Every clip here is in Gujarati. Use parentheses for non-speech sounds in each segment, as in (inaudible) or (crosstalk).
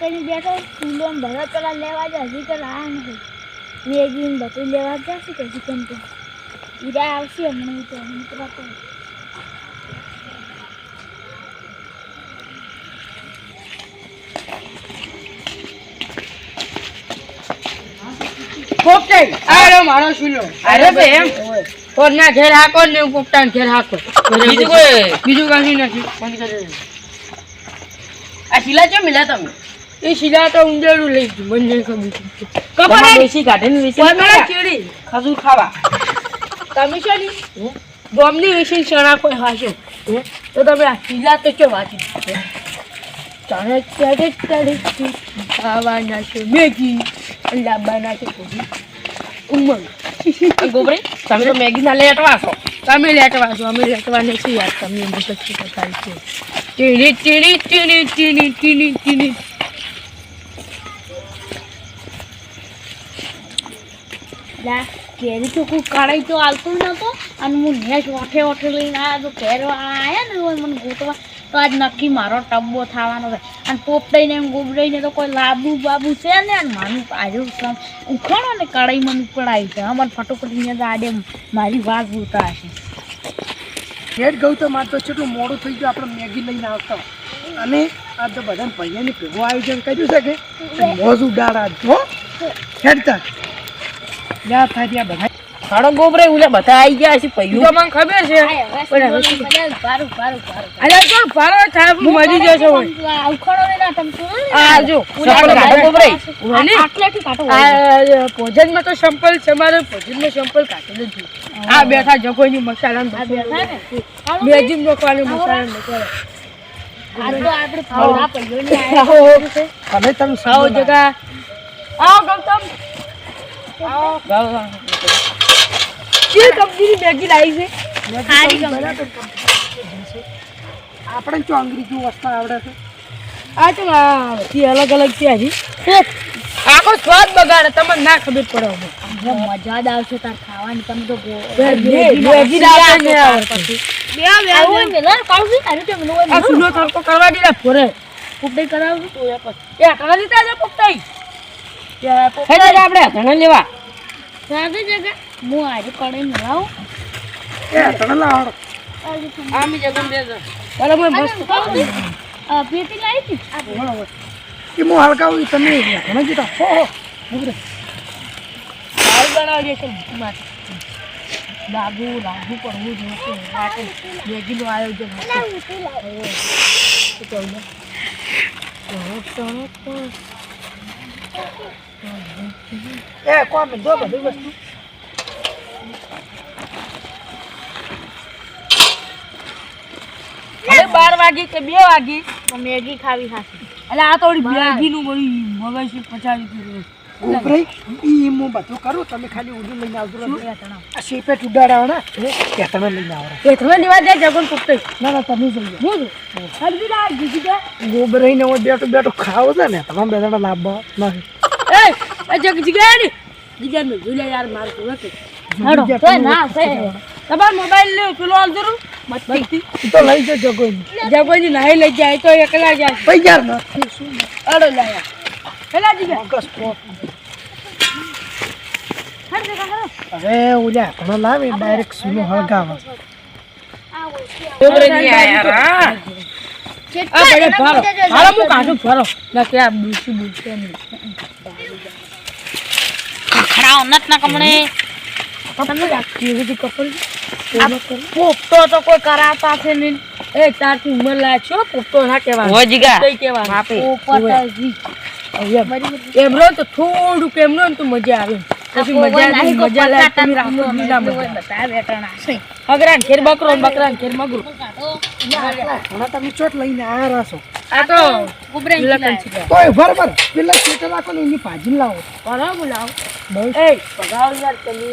કરીને બેઠો ફૂલો ભરત પેલા લેવા જાય. હજી તો લાયા નથી. મેગી બધું લેવા જશે કે કેમ તો ઈરા આવશે હમણાં તો. મિત્ર તો પોપટાઈ અરે મારો સુલો અરે બે એમ? કોણ ના ઘેર હાકો ને પોપટાન ઘેર હાકો. બીજું કોઈ? બીજું કાંઈ નથી. આ શિલા ચો મિલા તમે? એ શિલા તો ઉંદરું લઈ ગયું મને ખબર. તમારે દેશી કાઢીને વિશે કપડા ચીડી ખજૂર ખાવા. તમે છે ને બોમ્બની વિશે ચણા કોઈ હાશો તો તમે આ શિલા તો ચો વાંચી? ખાવાના છે મેગી લાંબાના છે. ઉમંગ. ગોબરી તમે તો મેગી ના લેટવા છો. તમે લેટવા છો અમે લેટવા નથી યાર. તમે મગજ પતાવી છે? ટીણી ટીણી ટીણી ટીણી ટીણી ટીણી. કેરી તો કોઈ કઢાઈ તો આવતું નતો અને હું નેસ ઓઠે ઓઠે લઈને આવ્યા તો કેરવાળા આવ્યા ને મને ગોતવા તો આજ નક્કી મારો ટબ્બો થવાનો છે. અને પોપડાઈને એમ ગોબડાઈને તો કોઈ લાબુ બાબુ છે ને? અને મારું આજે ઉખાણો ને કડાઈમાં મને છે. અમારે ફટોફટી આડે મારી વાત હશે હેડ ગયું તો મારે તો કેટલું મોડું થઈ ગયું આપણે મેગી લઈને આવતા. અને આ તો બધા ભાઈઓને ભેગું આયોજન કર્યું છે કે? મોજ ઉડાડા જો હેડતા યા થાય બધા હાડો ગોબરે ઉલા બધા આવી ગયા છે પૈયું. તો મને ખબર છે? પણ હવે શું? પારું પારું પારું અલ્યા તો ફારો થાય મરી જશે હોય ઉખાડો ને ના તમ સુનો આ જો સપન કાઢો ગોબરે ઓલે. આટલેથી કાટો આ ભોજનમાં તો સંપલ છે મારે ભોજનમાં સંપલ કાઢેલું જ. આ બેઠા જગોની મસાલા આ બેઠા ને? બેજી મકવાનો મસાલા. તો આવો. તમે તમે આવો જગા. આવો ગૌતમ. આવો. કે કંપનીની મેગી લાવી છે. સારી ગમે આપણે જો અંગ્રેજી વસ્તુ આવડે છે. આ તો બધી અલગ અલગ છે હજી. આખો સ્વાદ બગાડે તમને ના ખબર પડે. મજા જ આવશે તાર ખાવાની. તમે તો ગો- મેગી મેગી દાળ બે આવડતી. આવું મેલા છું, તારું કેમ નું આ સુનો તડકો કરવા દીધા ફોરે ઉપડે કરાવું છું. એ કરા દીધા છે પોપટાઈ હેડે રે આપણે ઘણા લેવા. સાદી જગા. હું આજે કઢાઈ મિલાવું એ તને લાવડ. આમી જગન દે બરાબર મસ્ત આ પેટી લાવી હતી? એ હું હળગાવું તમે ઘણા જીતા. હો હો. ઉભરે. સારું બનાવજે છે માટે. લાગુ લાગુ પડવું જોઈશે માટે મેગીનું આયોજન હતું. ને. એ કોમ દો બધી વસ્તુ. હવે બાર વાગી કે બે વાગી? તો મેગી ખાવી ખાશે એટલે આ થોડી મેગીનું બધી મગજ પચાવી દીધું ઉભરે ઈ હું બધું કરું તમે ખાલી ઉડી લઈને આવજો. આ શેપેટ ઉડાડાવના કે તમે લઈને આવો એ તમે લેવા જાય જગન પોપટાઈ ના ના તમે જઈએ હું હરજી ના જીજી જા ગોબરાઈને હું બેઠો બેઠો ખાવ છે ને તમામ લાભ નથી એ એ જગ જીગા ને જોલે યાર મારતું નથી હેડો તો ના છે. તમાર મોબાઈલ લે પેલો આલ જરું બત્તી તો લઈ જજો કોઈ જગોજી નાહી લઈ જાય તો એકલા જાય. તૈયાર નથી શું? અડો લાયા પેલા જીગા મગજ પોટ હેડ જગા હેડો. હવે ઓલા ઘણો લાવે ડાયરેક્ટ સુનો હળગાવે. ગોબરે ની આયા રા આ બડે ફારો ફારો મુ કાઢું ફારો ના કે આ બુસી બુસી નહીં ખરાવ ના કમણે. તમે કેવી રીતે કપલ પોપટો તો કોઈ કરાતા છે ને એ તારથી ઉંમર લાય છો પોપટો ના કહેવાનું. હો જીગા કઈ કહેવાનું. માપે પોપટજી એમરો તો થોડું એમરો ને તો મજા આવે. પછી મજા મજા લાગે રાખો જ બધા બેઠાણા છે અગરાન ઘેર બકરો બકરાન ઘેર મગરો. ઘણા તમે ચોટ લઈને આવ્યા છો. આ તો ઉબરાઈ લખન છે. તોય બરાબર પેલા ચેટે રાખો ને એની ભાજી લાવો. પરાવ બોલાવ એ પગાવ યાર તમે.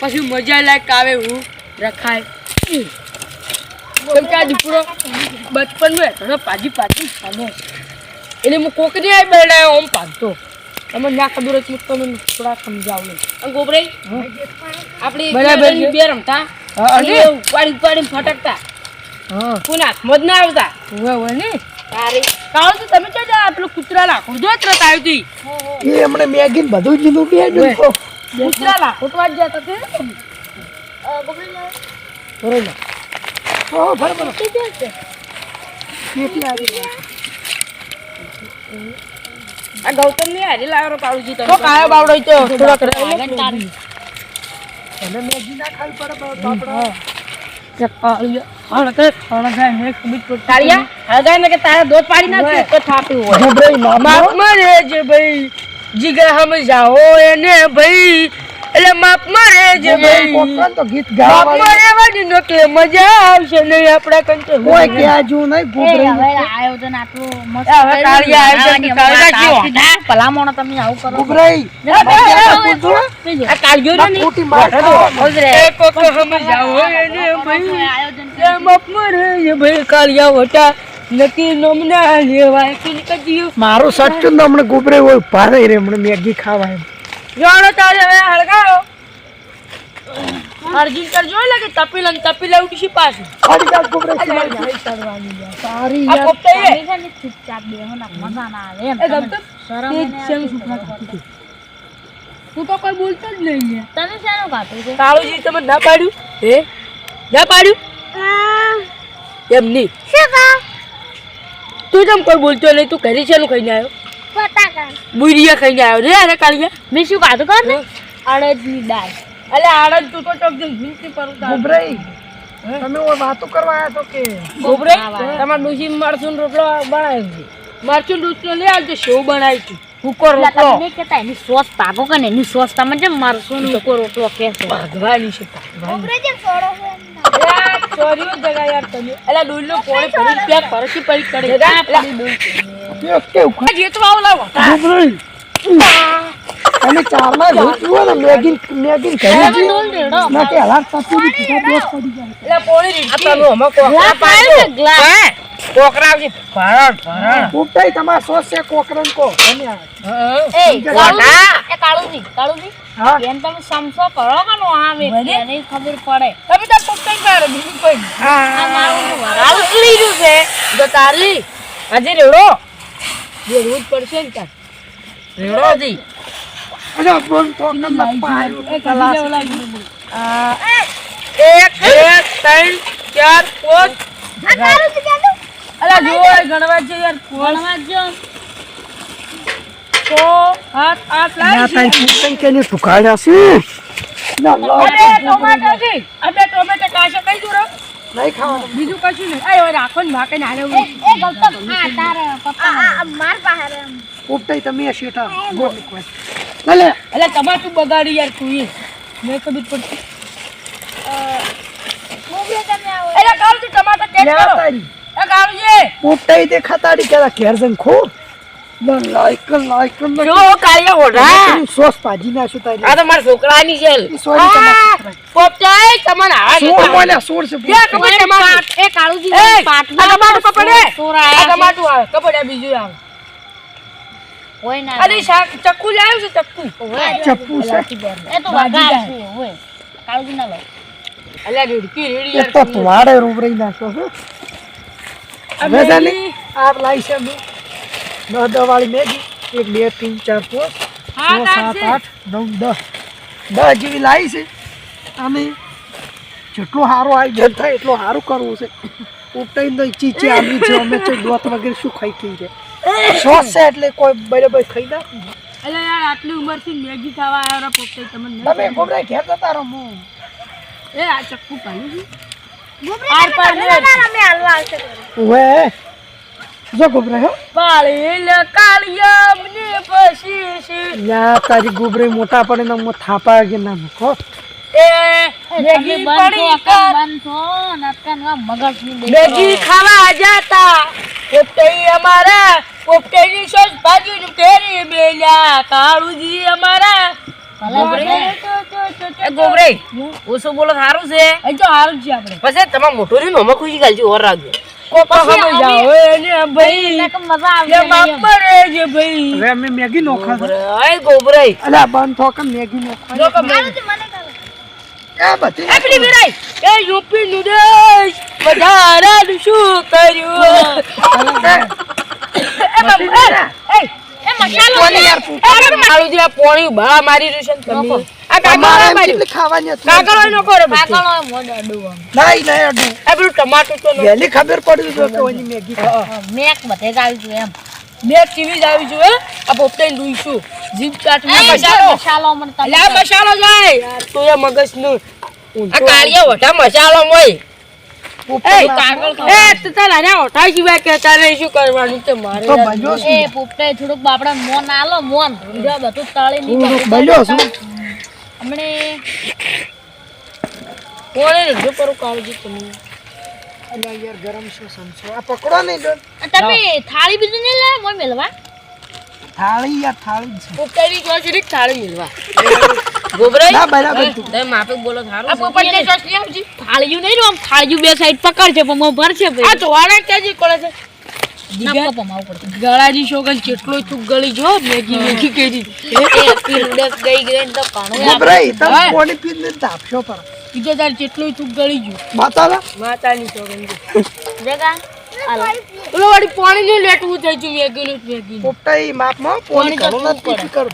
પછી મજા લાયક આવે હું રખાય. કેમ કે આ દીપડો બચપન મેં ઘણો પાજી પાજી ખાનો એટલે હું કોકરી આવી બેડાયો આમ પાડતો. તમે ના ખબર હતી તમે થોડા સમજાવો અને ગોબરે આપણે બરાબર બે રમતા. હા, અને? અને? ઉપાડી ઉપાડીને ફટકતા. હા. કોઈ હાથમાં જ ના આવતા? હોય હોય ને. તારે. કાળ તો તમે જા પેલું કૂતરા લાખો જો ત્રત આવ્યું તું એ હમણાં મેગી બધું લીધું બે જ. તો કૂતરા લાખો તો આજ જતા તે બરોબર હા બરાબર કેટલી આવી આ ગૌતમની હારી લાવ્યો પાડુજી તો તમે કાયો બાવડો તો આગળ તારી. મેગી ના ખાવી પડે બાપડા. કાળિયા હગાય ને કે તારા દોત પાડી નાખે? તો થાતું હોય. ભાઈ માફ રહેજે ભાઈ. જીગા હમ જાઓ એને ભાઈ. એટલે માપમાં જે ભાઈ તો ગીત ગાવા માપમાં રહેવાની નકલે મજા આવશે નહીં આપડા કંઈ કોઈ કે આજુ નહીં ભૂખ રહી હવે આયોજન આટલું મસ્ત હવે તારી આયોજન? તાપ ભલામણો તમે આવું કરો ભૂખ રહી. આ કાળિયો ને નહીં. મોટી માર એ કોક હમ જાઓ એને ભાઈ. આયોજન એ માપમાં જે ભાઈ કાળિયા વટા. નક્કી નમના લેવાય. કે મારું સચ્ચું તો હમણાં ગુબરે હોય પારે રે હમણાં મેગી ખાવા એમ જોડો તારે હવે હળગાવો. અર્જુન કે તપીલ અને ચૂપચાપ બેહો ને મજા ના આવે એમ? શરમ જ. તું તો કોઈ બોલતો જ નહીં તને તમે શેનું છે? કાળુજી તમે ના પાડ્યું? હે? ના પાડ્યું? એમ નહીં. તું જેમ કોઈ બોલતો નહીં તું ઘરે છે ખાઈને આવ્યો? બુરિયા ખાઈને આવ્યો. રે અરે કાળિયા મેં શું ખાધું કર ને? અડદની દાળ. અલે આડદ તું તો ચોક જેમ ભીંતી પર ઉતાર. તમે ઓ વાતો કરવા આવ્યા તો કે? ગોબરે તમાર ડોશી મરચું રોટલો બનાવ્યો છે. મરચું રોટલો લઈ આવજો સેવ બનાવી છું. હુકો રોટલો તમને કહેતા એની સોસ પાકો કે ને એની સોસ તમે જેમ મરસું ને ઉકો રોટલો કે છે ભગવાની. છે ચોરીઓ જગા યાર તમે. અલા ડોલનો પોણે પડી પેક ભરસી પડી કરે એ કેવું જે તો આવ લાવો. ગોબરાઈ તમે ચારમાં જુઓ ને મેગીન મેગીન કરી છે ના કે હલાર દીધી દોસ્ત પડી જાય. એટલે પોળી રીટકી આ તમે હમો કોકરા પાડો. ગ્લાસ. કોકરા આવશે ભરણ ભરણ. ઉપટાઈ તમાર સોસ છે કોકરન કો. એ કોટા એ કાળુજી કાળુજી. હા. એમ તમે સમસો કરો કે નો આવે એને ખબર પડે. તમે તો પોતાઈ કરો બીજું કોઈ આ મારું વરાળ ઉકળી રહ્યું છે. તો તારી હજી રેડો. રેડવું જ પડશે ને તાર રેડો અરે બોલ તો નંબર એક એક ત્રણ ચાર અલા જો ગણવા છે યાર ભણવા જો છ સાત આઠ કે ને છે ના. લો ટોમેટો છે અબે ટોમેટો કાશે કઈ દૂર નહીં ખાવાનું. બીજું કશું નહીં. આયો રાખો ને ભાકે ને લેવું એ ગૌતમ આ તાર પપ્પા. માર પાસે ઉપટાઈ તમે શેઠા. બોલ. કોઈ ના લે એટલે તમારું બગાડી યાર તું એ મેં બીજ પડતી એટલે કાળજી ટમાટર કેટ કરો. એ કાળજી ઉપટાઈ તે ખતાડી કેલા ઘેર જઈને ખો. ના લાઈક લાઈક જો કાળિયા ઓઢા સોસ ભાજી નાખશું તારી. આ તો મારા છોકરાની છે. સોરી તમારે પોપચાઈ તમને આ સોળ બોલ્યા સોળ છે બે કપડ ટમાટર એ કાળુજી એ, આ ટમાટર પકડે. સોરાયા આ ટમાટું આવે કપડ બીજું આવે. હોય ના અરે શાક ચક્કુ લાવ્યું છે ચક્કુ. હોય છે. એ તો વઘાર છે હોય. કાળુજી ના લો. અલ્યા રેડકી રેડી તો નાખો છો હવે છે આપ લાવી છે દસ દસ વાળી મેગી. એક બે ત્રણ ચાર પાંચ છ સાત આઠ નવ દસ. દસ જેવી લાવી છે. અને જેટલો સારો આવી જન થાય એટલો સારું કરવું છે. ઉપટાઈને તો ચીચી આવી છે અમે છે દોત વગેરે શું ખાઈ ખાઈ છે શ્વાસ છે એટલે કોઈ બરાબર ખાઈ ના એટલે યાર આટલી ઉંમરથી મેગી ખાવા આવ્યા પોપટાઈ તમને તમે ગોબરા ઘેર જતા રહો હું. એ આ ચક્કુ પાણી ગોબરા આર પર હવે જો ગોબરાઈ હો પાળેલ કાળિયા મને પછી છે યા તારી ગોબરે મોટા પડે ને હું થાપા કે ના મૂકો એ તમે પડી છો બંધ મગજની મેગી ખાવા જતા પોપટાઈ અમારા સોસ ભાજી નું કેરી બેલ્યા કાળુજી અમારા એ ગોબરે ઓછું બોલો સારું છે જો સારું છે આપણે પછી તમારે મોટો રહ્યું નોમાં ખુશી ગાલજી ઓર રાખજો મેગી નોખા ગોબરાય ગોબરાય બંધ થો કે મેગી નોખા જો કે એ બધી. એ પેલી વેરાઈ. એ યુપી વધારાનું શું કર્યું? એ બાપ- એ, યાર, અરે મારું જે પોણી ઊભા મારી રહ્યું છે તમે. આ કાગળ તમારે એમ માર્યું. કેટલી ખાવાની હતી? કાગળ નો કરો બધું. કાકડો હોય મોઢે અડું આમ. નહીં નહીં અડું આ પેલું ટમાટર તો નો. ખબર પડી જો કે ઓની મેગી મેક બધે જ આવી એમ જ આવી આ પોતે લૂઈશું જીભ ચાટ મસાલો મસાલો મને તમે મસાલો જાય તો એ મગજનું આ કાળિયા વટા મસાલો મોય થાળી બીજું નહીં લે મોય મેલવા? થાળી યાર થાળી થાળી મિલવા. ગોબરાઈ? ના બરાબર. તમે માફક બોલો થારું આ પોપટની ચોસ આવજી. થાળીયું નહીં રો આમ થાળીયું બે સાઈડ પકડશે પણ મો ભરશે આ ભાઈ ચોવાના કોળે છે. ના પમાવું પડશે. ગળાજી શોગન કેટલો થૂક ગળી જો મેગી મેગી કરી. એ ગઈ ગઈ તો ઘણું ગભરાઈ તમે હા. પાણી પીને તાપશો પર બીજો તાર કેટલો થૂક ગળી ગયું. માતાલા માતાની શોગન જગા ઓલો વાળી પાણી નું લેટવું થઈ ગયું મેગી નું મેગી પોપટાઈ માપમાં પાણી કરો કર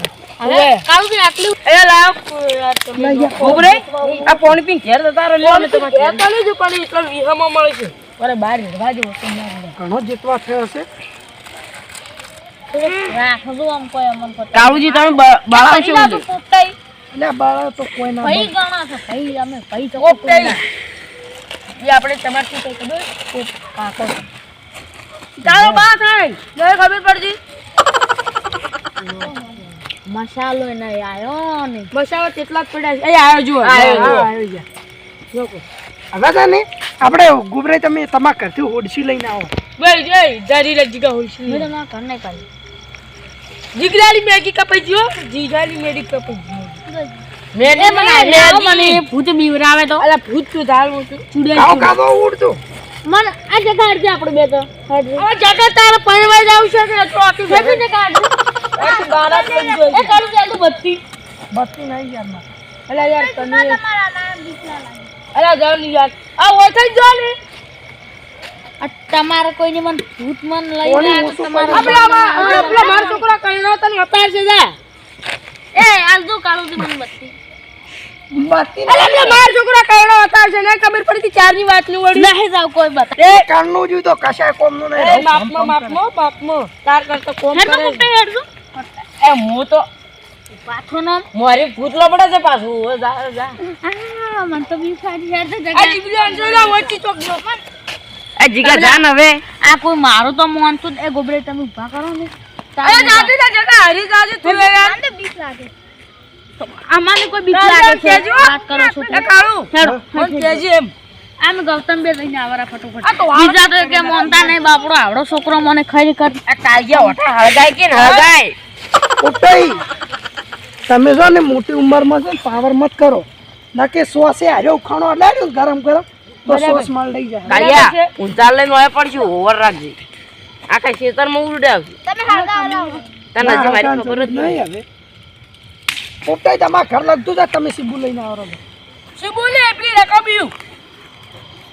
કાળુજી તમે બાળા છો બાળા તો કોઈ ના ગણા છે ભાઈ અમે ભાઈ તો એ આપણે તમારે કઈ ખબર? કાકો ચાલો બા થાય. ખબર પડતી (laughs) મસાલો નહીં આયો ને. મસાલો કેટલા જ પડ્યા છે. એ આવ્યો જુઓ આવ્યો જો. હવે છે ને આપણે ગુબરે તમે તમારા ઘરથી હોડસી લઈને આવો. ભાઈ જય જારી રે જીગા હોય છે મેં તો ઘર નહીં કાઢી જીગરાની મેગી કપાઈ ગયો જીગાલી મેગી કપાઈ ગયો મેને મને. ભૂત બીવરાવે તો. અલા ભૂત તું ધાર મોટું કાવો કાવો ઉડતું મને આ જગાડ હરજે આપણે બે તો. હવે જગત તારે પરવાઈ જાવ છે કે તો આખી બી જગાડ આખી બારાત લઈ ગયો એ કરું ચાલુ બત્તી. બત્તી નહીં યારમાં અલા યાર તમે અલા જાવની યાર. આ હોય થઈ જો ને. આ તમારે કોઈને મને ભૂત મન લઈ જાય તમારે આપલા માં આપલા માર છોકરા કઈનો તને અપાર છે જા. એ આલ દો કાળું દી મને બત્તી. બત્તી અલા માર. છોકરા કઈનો અતાર છે ને ખબર પડી ચારની વાતની વળી. નહીં જાવ કોઈ બતા. એ કાનનું જોયું તો કશાય કોમનું નહીં એ રહું. માપમાં માપમાં માપમાં તાર કરતા કોમ કરે. પોપટે હેડજો એ હું તો પાછો નો મારી ભૂત લબડે છે પાછું. હવે જા જા. આ મને તો બી સારી હેડ આ જગા જીબલી અંજોલા વચ્ચે ચોક જો એ જીગા જાન હવે. આ કોઈ મારું તો મોનતું જ- એ ગોબરે તમે ઊભા કરો ને. અરે જાતે જા જગા હરી જાજુ તું યાર. આમાંને કોઈ બીક લાગે છે? વાત કરો છો એ કાળું હેડો એમ. આમ ગૌતમ બે લઈને આવરા ફટોફટ. આ તો વાત બીજા તો કે મોનતા નહીં બાપડો આવડો છોકરો મને ખરી કર આ કાળિયા ઓઠા હળગાય કે હળગાય? ઉઠઈ. તમે જો ને મોટી ઉંમરમાં છે પાવર મત કરો. ના કે સોસે હાર્યો ઉખાણો એટલે ગરમ ગરમ. તો સોસ માલ લઈ જાય. કાળિયા ઉંચાલ લઈને હોય પડશું ઓવર રાખજે. આખા ખેતરમાં ઉડે આવશે તને હજી મારી ખબર જ નહીં નહીં હવે. પોપટાઈ તમારા ઘર લગતું છે તમે સીબુ લઈને આવો સિબુ શું બોલે પેલી રકમ્યું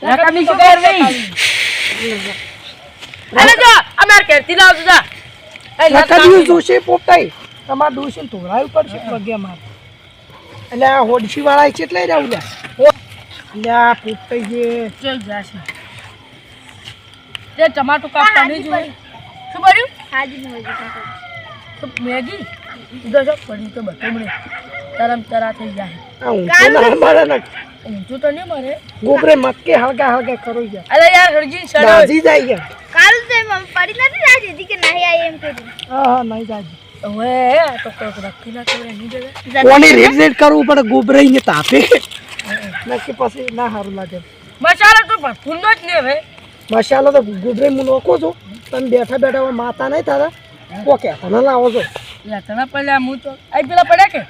રકમ શું કર નહીં અરે જો અમાર ઘરથી લાવજો જા. એ નથ રકડ્યું જોશે પોપટાઈ તમારે ડોસીને ધોવડાવવું પડશે પગે માર. એટલે આ હોડશી વાળા છે એટલે જાવ આવું લ્યા એટલે આ પોપટાઈ જે ચલ જાશે. તે ટમાટું કાપતા નહીં જોઈ શું કર્યું તો મેગી? જો પડી તો બધું મળે. તરમ તરા થઈ જાય. ઊંચો ના ને. ઊંચું તો નહીં મરે ગોબરે મક્કે હળગા હળગા કરો યાર. અરે યાર હરજી સડો દાજી જાય યાર. કાલ તે મમ પડી નથી રાજી દી કે નહીં આવી એમ કે હા હા નહીં જાજી હવે આ તો કોઈક રખી ના કરે નહીં જગા કોની રેડ કરવું પડે ગોબરે ને તાપે. નક્કી પછી ના સારું લાગે. મસાલો તો ભૂંડો જ નહીં હવે. મસાલો તો ગોબરે હું કો છું. તમે બેઠા બેઠા માતા નહીં તારા કોકે તને લાવો છો. લા પડ્યા હું તો આ પેલા પડ્યા કે?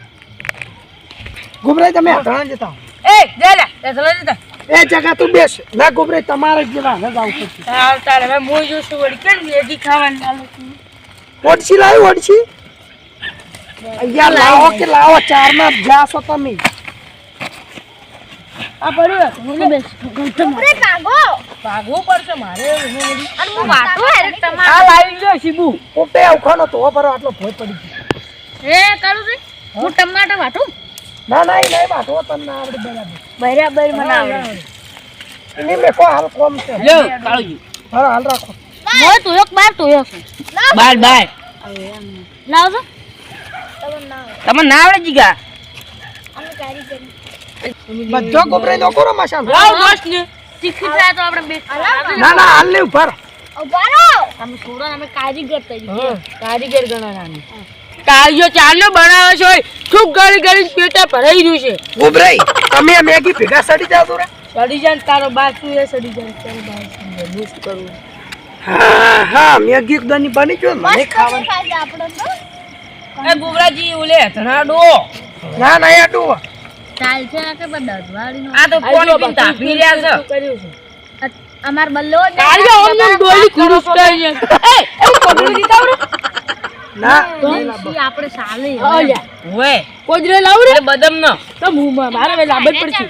ગુમરાઈ તમે યાતના જતા એ જા જા યાતના જતા એ જગા તું બેસ. ના ગુમરાઈ તમારે જ જેવા હવે જાવ પડશે તાર તારે હવે હું જોશું વળી. કેમ મેગી ખાવાની લાલો છું? ઓડશી લાવી ઓડસી અહીંયા લાવો કે લાવો ચારમાં જાશો તમે. આ પડ્યું હું બેસ ગૌતમ ભાગો. ભાગવું પડશે મારે અને હું વાતો હેરે તમારે. આ લાવી લો શીબુ. પોતે અવખાનો તો આટલો ભોય પડી ગયો. એ કરું છું. હું? ટમાટર વાટું? ના ના એ નહીં વાંધો તમને ના આવડે બરાબર. બરાબર મને આવડે. એની મેકો હાલ કોમ છે? લ્યો કાળુજી. હાલ હાલ રાખો. મો તું એક બાર તું એક. બાર બાર. લાવજો તમને ના આવડે. જીગા. અમે કારીગર. બધો ગોબરે નો કરો મસાલો લાવ દોસ્ત ને શીખી જાય તો આપણે બે ના ના હાલ નહીં ઊભા રહો. ઉભારો અમે છોડો અમે કારીગર તરીકે. હા, કારીગર ગણાનાની કારીગર ચાલો બનાવે છે ખૂબ ગળી ગળી પેટે ભરાઈ રહ્યું છે? ઉભરાઈ. તમે મેગી ભેગા સડી જાવ રે. સડી જાન તારો તારો તું એ સડી જાન તારો બાજુ મિસ કરું. હા હા મેગી એકદમ બની ગયો મને ખાવાનું આપણો તો. એ ગુબરાજી ઓલે ધનાડો ના ના એ ડો ચાલ છે કે બધા દસવાળી આ તો પાણી પીને તાપી રહ્યા છે અમાર બલ્લો કાળિયો ઓમ ડોલી કુરુસ કરી છે. એ એ પકડી દીધા ના. આપણે સાલે ઓલ્યા કોજરે લાવ રે? બદમ ન તો મુંહ મારે હવે લાંબજ પડશે.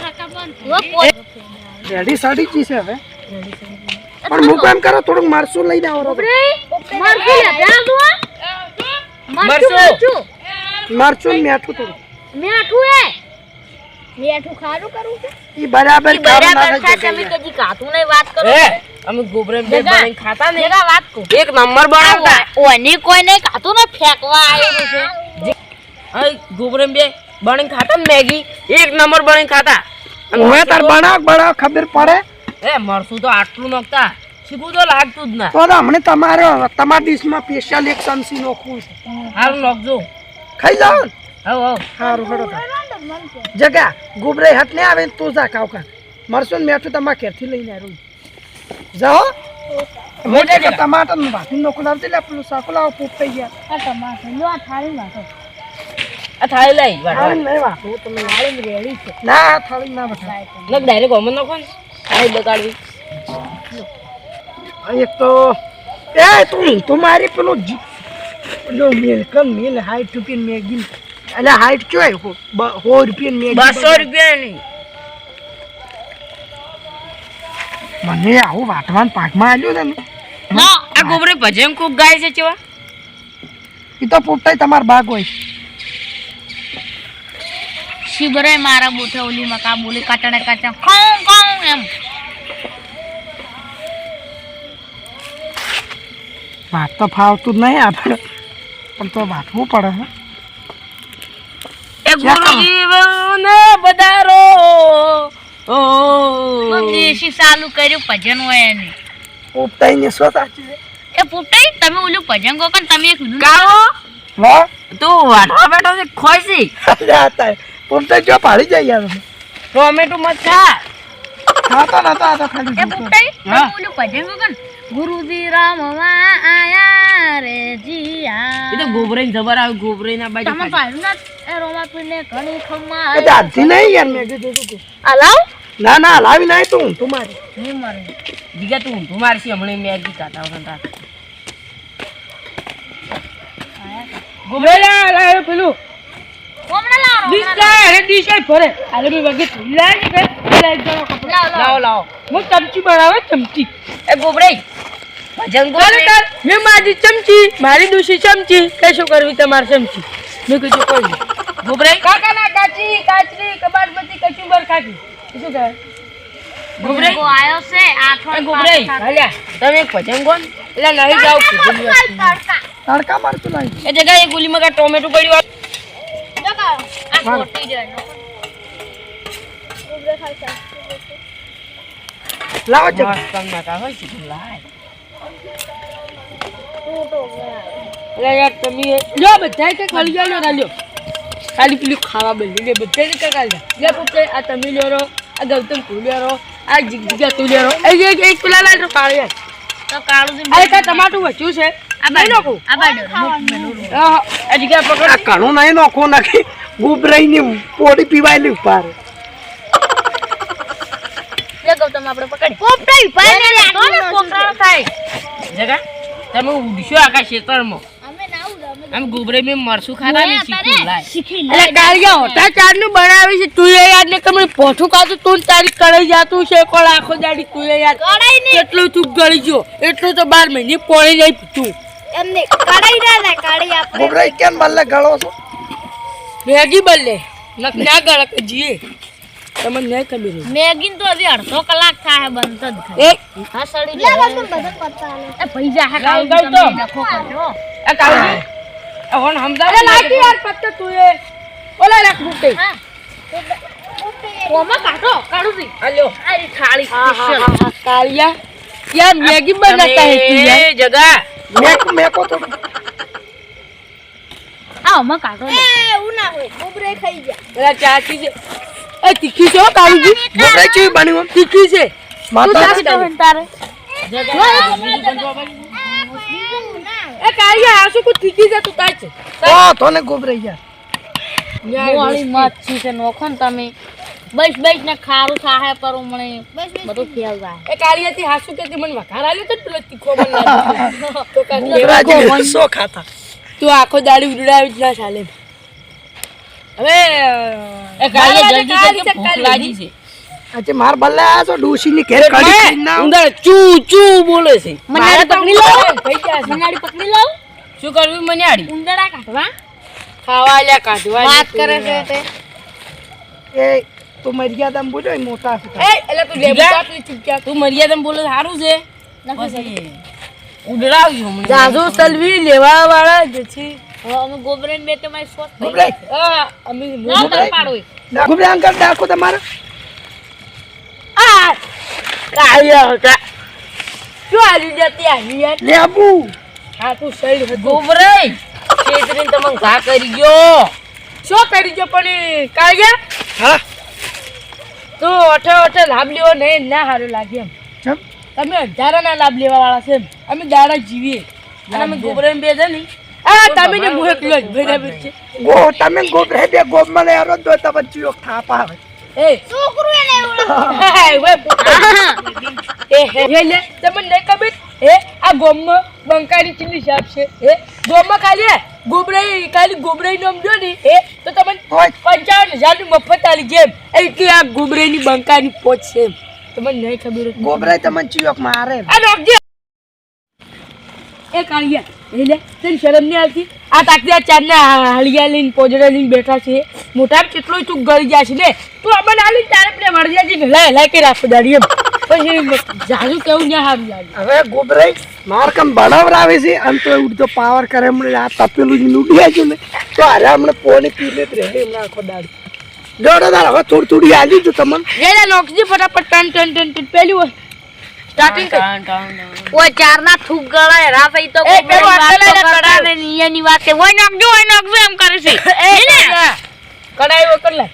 રેડી સડી જી છે હવે. પણ હું કેમ કરો થોડુંક મારસું લઈને આવો રો. મારશું લે જા તું મરચું. મારસું મેઠું. થોડું. મેઠું એ. મીઠું ખારું કરું છે? ઈ બરાબર કામ બરાબર તમે કદી કાતું નહીં વાત કરો. અમે ગોબરે બે. બનાવીને ખાતા ને. જરા વાત કો એક નંબર બનાવતા. ઓની કોઈ નહીં ખાતું ને ફેંકવા આવેલું છે. હવે ગોબરે બે બનાવીને ખાતા મેગી. એક નંબર બનાવીને ખાતા. અને હવે તાર બનાવ બનાવ ખબર પડે? એ મરસું તો આટલું નાખતા. શીખવું તો લાગતું જ ના. તો હમણે તમારે તમારા ડીશમાં સ્પેશિયલ એક ચમચી નોખવું છે. હારું નોખજો. ખાઈ જાઓ ને. હવ હવ. સારું હડો જગા ગુબરે હટ ને આવે તો તું જા કાવકા મરસું ને મેઠું તમારા ઘેરથી લઈને આવ્યું જાઓ. મોટે કે ટમાટરનું ભાખરી નોખું લાવજે લે પેલું શાક લાવો પૂપ થઈ ગયા. આ ટમાટર લો આ થાળી વાટો આ થાળી લઈ વાટો નહીં વાતો તમે થાળી રેડી છે. ના આ થાળી ના બઠા લગ ડાયરેક્ટ ઓમન નાખો ને. થાળી બગાડવી. એક તો એ તું તો મારી પેલું જો મિલકન મિલ હાઈટ રૂપિયા મેગી એટલે હાઈટ કયો હો રૂપિયા મેગી બસો રૂપિયાની. મને આવું વાટવાન પાકમાં આવ્યું છે ને. ના આ ગોબરે ભજન ખૂબ ગાય છે ચેવા. એ તો પોતાય તમાર બાગ હોય. શિબરે મારા બોઠે ઓલી મકા બોલી કાટણે કાચા ખાઉં ખાઉં એમ. વાત તો ફાવતું જ નહીં આપણે પણ તો વાટવું પડે હે. એ ગુરુજી ને બધારો ઓ દેશી ચાલુ કર્યું ભજન હોય એની. પોતાય ને શું સાચી એ પુટાઈ તમે ઓલું ભજન ગો કન તમે એક હિન્દુ વાહ તું વાટવા બેઠો છે ખોઈસી હતા પોતાય જો પાડી જાય યાર? ટોમેટો મત ખા. ખાતા નતા આ ખાલી એ જોતો. તમે ઓલું ભજન ગો કન ગુરુજી રામવા આયા રે જીયા. એ તો ગોબરે જબર આવે બાજુ તમે પાડું ના એ રોમાપીને ઘણી ખમ્મા એ દાદી નહીં યાર મેં કીધું તું અલાવ ના ના લાવી નાય તું તું મારી નહીં મારે જીગા તું ઊંધું મારશી હમણાં મેગી ખાતા વખત રાત ગોબરે લા લા પેલું હમણાં લાવો લાય અરે આય ભરે અરે મે વગે લાય કે લાય જરો કપડા લાવો લાવો હું ચમચી બનાવે ચમચી એ ગોબરે ભજન ગોબરે મેં મારી ચમચી મારી દુશી ચમચી કે શું કરવી તમારી ચમચી મેં કીધું કોઈ ગોબરે કાકા ના કાચી કાચરી કબાટ બધી કચુંબર ખાધી શું કહેવાય? છે આઠ એ ગોબરે તમે ભજન એટલે નહીં જાવ તડકા. તડકા મારતું લાવી એ જગ્યાએ એ ગુલીમાં કા ટોમેટો પડ્યું જગા આ ખોટી જાય લાવો મસ્ત નાકા હોય છે લાય. ગયા. એટલે યાર તમે લ્યો બધાય કે ખાલી જાય લ્યો લ્યો. ખાલી પેલું ખાવા બધું. લે બધા કે કાઢી લે પુત્રે આ તમે લેરો આ ગૌતમ તું લેરો આ જીગજીગા તું લેરો એ એક એક પેલા કાઢી યાર. તો કાળું આ એક ટમાટું વચ્યું છે. આ આ બાજુ આહ, આ જીગા આ પકડ ઘણું નહીં નોખો નાખી. ગુબરાઈ ની પોડી પીવાયેલી ઉપાર. તમે આપણે પકડી પોપટા ઊભા ને તો ને કોકરાનો થાય. જગા તમે ઉડશો આખા ખેતરમાં આમ ગુબરે મે મરસું ખાતા ને શીખું લાય. એટલે કાળિયા ચારનું બનાવી છે તું યાદ ને કમળી પોઠું ખાતું તું ને તારી કળાઈ જાતું છે કોણ આખો દાડી તું યાદ. કડાઈ ને એટલું તું ગળી ગયો એટલું તો બાર મહિને પોણી જાય પીતું એમને કડાઈ ના ના કડાઈ આપણે. ગુબરે કેમ બલ્લે ગળો છો? મેગી બલ્લે. ના ગળક જીએ તમે નહીં ખબર હોય. મેગીન તો હજી અડધો કલાક થાય બંધ જ થાય. એ હા સડી લે બધા પત્તા એ પૈસા હા તમે તો. એ કરજો હોન સમજાવ લાગી યાર પત્તે તું એ. ઓલા રાખ હા. ઓમાં કાઢો? કાઢું છું હાલ્યો આ થાળી હા કાળિયા. યાર મેગી બનાતા હે તું યાર. જગા. મેકો મેકો તો આ ઓમાં કાઢો. એ એવું ના હોય. ગોબરે ખાઈ જા પેલા ચાચી છે. એ તીખી છે કાળજી. ગોબરાઈ કેવી બની? તીખી છે. માતા તારે. એ કાળિયા આ શું કોઈ તીખી છે તું તાય છે. ઓ તો ને ગોબરાઈ યાર મોળી મચ્છી છે નોખો ને તમે. બસ બસ ને ખારું સાહે પર મને. બધું ફેલ જાય એ કાળિયાથી હાસુ કે મને વઘાર આલ્યો તો જ પેલો તીખો મને લાગ્યો. (laughs) તો ગોબરાજી સો ખાતા? તું આખો દાડી ઉડાવી જ ના ચાલે. હવે એ કાલે જલ્દી જલ્દી ભૂખ લાગી છે. આજે માર બલ્લે આ છો ડોશીની ઘેર કાઢી ના ઉંદર ચૂ ચૂ બોલે છે. મનાડી પકડી લાવ થઈ ગયા છે મનાડી પકડી લાવ શું કરવું મન્યાડી ઉંદરા કાઢવા? ખાવા લે કાઢવા વાત કરે છે તે. એ તું મર્યાદામાં બોલો એ મોટા છે એ એટલે તું લેબુ કાપલી ચૂપચાપ તું મર્યાદા બોલો સારું છે. પછી મને જાજો સલવી લેવા વાળા જ છે. અમે ગોબરેન બે તમારી સોચ ગોબરે? હા અમે ના પાડો એ. ગોબરાઈ અંકલ ડાકો તમારે. હતા શું આલી જતી આવી યાર લેબુ હા તું સૈડ હતું ગોબરાઈ છેતરીને તમે ઘા કરી ગયો. શું કરી પણ હા. તો ઓઠે ઓઠે લાભ લેવો નહીં ના સારું લાગે એમ. તમે તમે ના લાભ લેવા વાળા છે એમ. અમે દાડા જીવીએ. અને અમે ગોબરાઈ બે છે ને આ તમે ને મુહે પેલો બરાબર છે ગો તમે ગોબરાઈ બે ગોબ મને યાર દો તો બચ્ચી યોગ થાપ આવે. એ. છોકરું એને એવું હે, વે પુત્ર. એ હે. હે લે તમને નહીં ખબર? એ આ ગોમમાં બંકાની ચીલી શાક છે. એ ગોમમાં ખાલી ગોબરાઈ ખાલી ગોબરાઈ નામ જો ને એ તો તમને પંચાવન હજારની મફત આલી જેમ એટલી આ ગોબરાઈની બંકાની પોચ છે એમ. તમને નહીં ખબર. ગોબરાઈ તમને ચિયોક મારે આ નાખજે. એ કાળિયા એ લે તને શરમ નહીં આવતી? આ તાકતી આ ચારના હળિયા લઈને પોજડા લઈને બેઠા છે. મોટા કેટલો તું ગળી જાય છે ને તું અમને આલી તારે પેલા જાય ભેલા હેલા કે રાખો દાડી પછી જાજુ કેવું ના સારું લાગે. હવે ગોબરાઈ માર કમ આવે છે અને તો એવું તો પાવર કરે હમણે આ તપેલું જ લૂંટી છે ને. તો અરે હમણાં પોણી પી લે રહે. હમણાં આખો દાડી. દોડો તાર હવે થોડી થોડી આલી તું તમને. એ નોકજી ફટાફટ ટન ટન ટન પેલી સ્ટાર્ટિંગ ઓય ચાર ના થૂક ગળા રા ભાઈ તો એ પેલું આટલે તો ને નિયની વાત છે. ઓય નાખજો ઓય નાખજો એમ કરે છે. (laughs) એ કાળિયા, કડાઈ વગર લે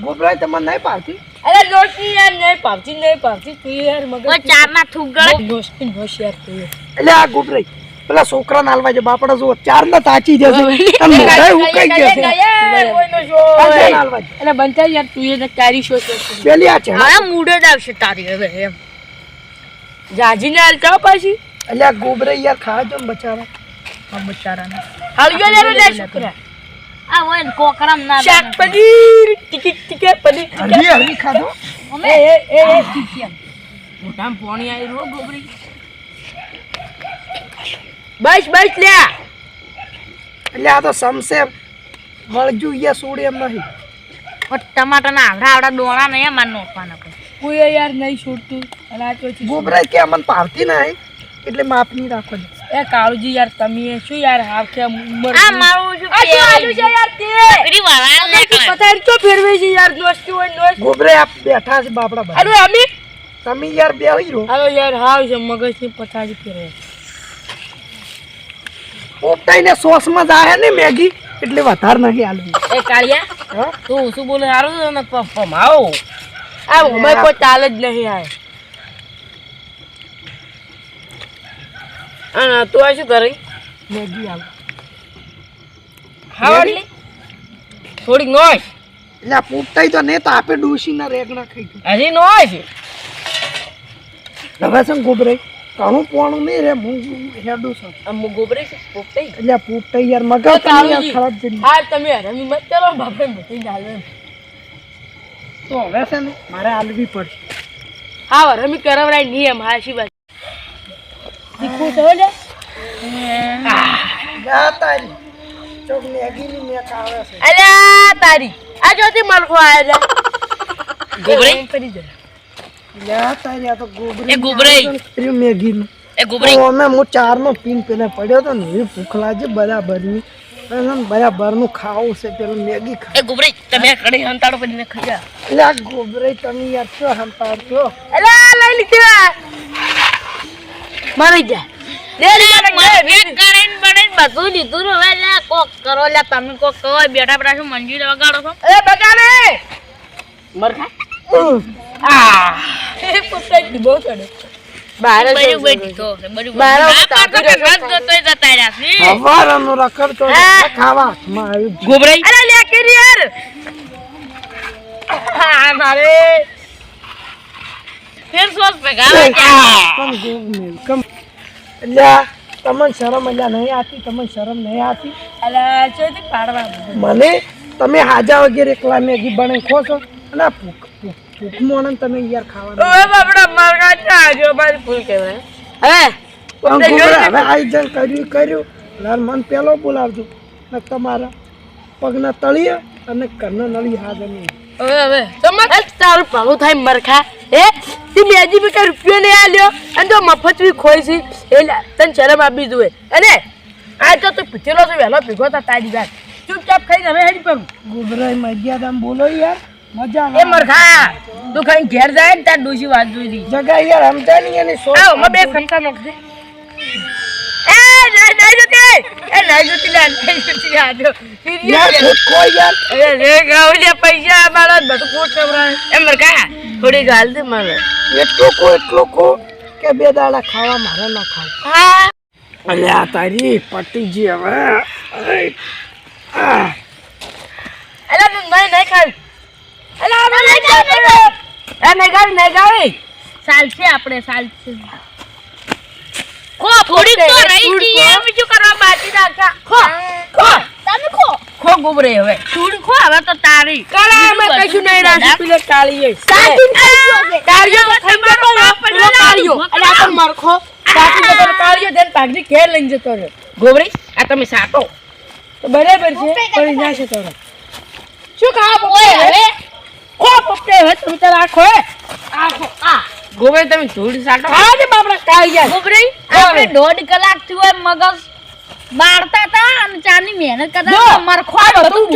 ગોબરાય તમને નહીં પાડતી? અરે જોશી યાર નહીં પાવતી નહીં પાવતી તું યાર મગજ ઓ ચાર ના થૂક ગળાય નોસ્તી હોશિયાર તું યાર. એટલે આ ગોબરાઈ પેલા છોકરા નાલવા છે બાપડા જો ચાર ના તાચી જશે. અને મોઢાએ ઉકાઈ જશે. એટલે બનતા યાર તું એને તારી શો. પેલી આ છે. હવે મૂડે જ આવશે તારી હવે એમ. જાજીને હાલતા પાછી. એટલે ગોબરે યાર જો ને બચારા. આ બચારાને. હાલજો લેરો લે છોકરા. આ વન ને કોકરામ ના શાક પનીર ટિકિટ ટિકિટ પનીર ટિકિટ. હરવી ખાધો? એ એ એ એમ. પાણી આવી રહ્યું ગોબરી બસ બસ લ્યા એટલે આ તો સમસે વળજુ યા સોડે એમ નહીં. ટમાટર ના આવડા આવડા દોણા નહીં અમાર નોખવાના કોઈ કોઈ યાર નહીં છોડતું. અને આ તો છે. ગોબરાઈ કે અમને પાડતી નહીં એટલે માપની રાખો એ કાળુજી યાર તમે શું યાર હાવ કે ઉંમર આ મારું શું આ શું છે યાર તે? પેલી વાળા ને પથારી તો ફેરવે છે યાર દોસ્તી હોય દોસ્ત. ગોબરે આપ બેઠા છે બાપડા ભાઈ અરે અમી? તમે યાર બે રહો. હાલો યાર હાવ છે મગજની પથારી ફેરવે પોપટાઈને સોસમાં જાય ને મેગી એટલે વધારે નહીં આલવી એ કાળિયા તું શું બોલે સારું ને પમાવો આ મોબાઈલ કોઈ ચાલે જ નહીં આ. તું આ શું કરી? મેગી આવ એટલી થોડીક નોય. એટલે પૂટતાઈ તો ને તો આપે ડોશીના રેગણા ખાઈ ગયું હજી નોય છે. હવે ગોબરાઈ ઘણું પોણું નહીં રે હું હેડું છું. આમ ગોબરે છે પોપટાઈ એટલે પોપટાઈ યાર મગજ યાર ખરાબ કરી હા તમે રમી મત કરો બાપરે મૂકી ચાલે તો હવે છે ને મારે આલવી પડશે. હા રમી કરવડાય એમ હા શી વાત. શીખવું તો લે તારી. ચોક મેગીની મેક આવે છે. અલ્યા તારી. આ જોતી મલખો આ તો ગોબરી એ ગોબરાઈ. હતો ને ખાવું છે પેલું મેગી ખા. તમે કડી હંતાડો કરીને ખાજા એટલે આ તમે યાર છો હંપાર છો લઈ લીધી મારી જા. બધું લીધું ને હવે કોક કરો તમે કોક કરો બેઠા બેઠા શું મંજીર વગાડો છો? એ બગાડે. મરખા? એ પુસ્તક બહુ ચડે બાર બધું બેઠી તો બધું મારો આ તો રસ જોતોય જતા રહ્યા છે હવારનો રખડતો ખાવા હાથમાં આવ્યું ગોબરાઈ. અરે લે કરી યાર મારે. ફેર સોસ ભેગા આવે ત્યાં. કમ કમ. એટલે તમને શરમ એટલે નહીં આતી તમને શરમ નહીં આતી અલા ચોથી પાડવા મને તમે હાજા વગેરે એકલા મેગી બને ખો છો અને આ ભૂખ ભૂખ ભૂખ તમે યાર ખાવાનું. ઓય બાપડા મારગા ના આજો મારી ફૂલ કહેવાય હે પણ ગોબરા હવે આયોજન કર્યું કર્યું. લાલ મન પેલો બોલાવજો. ને તમારા પગના તળિયે અને ઘરના નળી હાજર નહીં હવે હવે. તમારે તારું ભાવું થાય મરખા. હે? તે મેજી બી કઈ રૂપિયો નહીં આલ્યો? અને તો મફત બી ખોઈ છે એ તને શરમ આપી જોઈએ અને આ તો તું પૂછેલો છે વહેલો ભેગો તા તારી વાત. ચૂપચાપ ખાઈને હવે હેડી પગ ગુબરાય મર્યાદામાં બોલો યાર. મજા એ મરખા તું ખાઈ ઘેર જાય ને તાર ડોશી વાત જોઈ જગા યાર સમજાય નહીં એની સો આવ મે બે ખમતા દે એ નહીં નહીં જોતી એ નહીં જોતી લે નહીં જોતી આ જો યાર ખુદ કોઈ યાર. અરે રે ગાવ જે પૈસા મારા બધું કોટ કવરાય એ મરખા થોડી ગાલ દે મારે એટલો કો એટલો કો કે બે દાડા ખાવા મારે ના ખાવ હા. અલ્યા તારી પટીજી હવે. અરે આ. તું નહીં નહીં ખાવી અલા અમે નહીં એ નહીં ખાવી ચાલશે આપણે ચાલશે ખો થોડીક તો રહી થોડીક જઈએ ખો. કરવા બાકી રાખા. ખો ખો. તમે ખો. ખો ગુબરે હવે. થોડી ખો હવે તો તારી. કાળા અમે કશું નહીં રાખ્યું પેલે કાળીએ. સાચી કાળીઓ થઈ ગયો તો પેલો કાળીઓ. અલા આ તો મરખો સાચી જતો કાળીઓ દેન પાઘડી ઘેર લઈને જતો રહ્યો. ગોબરી આ તમે સાટો. તો બરાબર છે પણ ના છે તો. શું ખાવા હવે પપ્પે હવે તું તાર આખો હે. આખો આ. ગોબરાઈ તમે ધૂળ સાટો. હા ને બાપડા ગયા. ગોબરાઈ આપણે દોઢ કલાકથી હોય મગજ બાળતા તા અને ચાની મહેનત કરતા મર હતા. તું.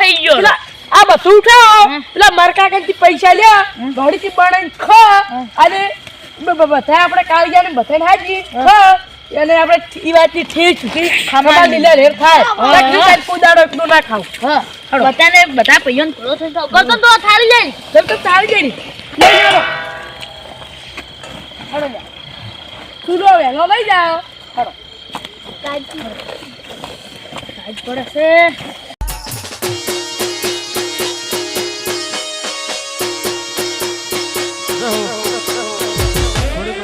થઈ ગયો. આ બધું ઉઠાવો. પેલા મરકા કંઈથી પૈસા લ્યા. ઘડીથી બનાવીને ખ. અને બધા આપણે કાળિયાને બધાને હાજી ખા. અને આપણે ઈ વાતની ઠેસ છૂટી ખામા લીલા રેર થાય. બાકી કાંઈ કુદાડો એકલું ના ખાવ હા. બધાને બધા પૈયન પૂરો થઈ ગયો ગરતો તો થાળી જાય તેમ તો ચાલી જાય લઈ જાઓ હડો સુરો વહેલો લઈ જાઓ કાજ પડે છે.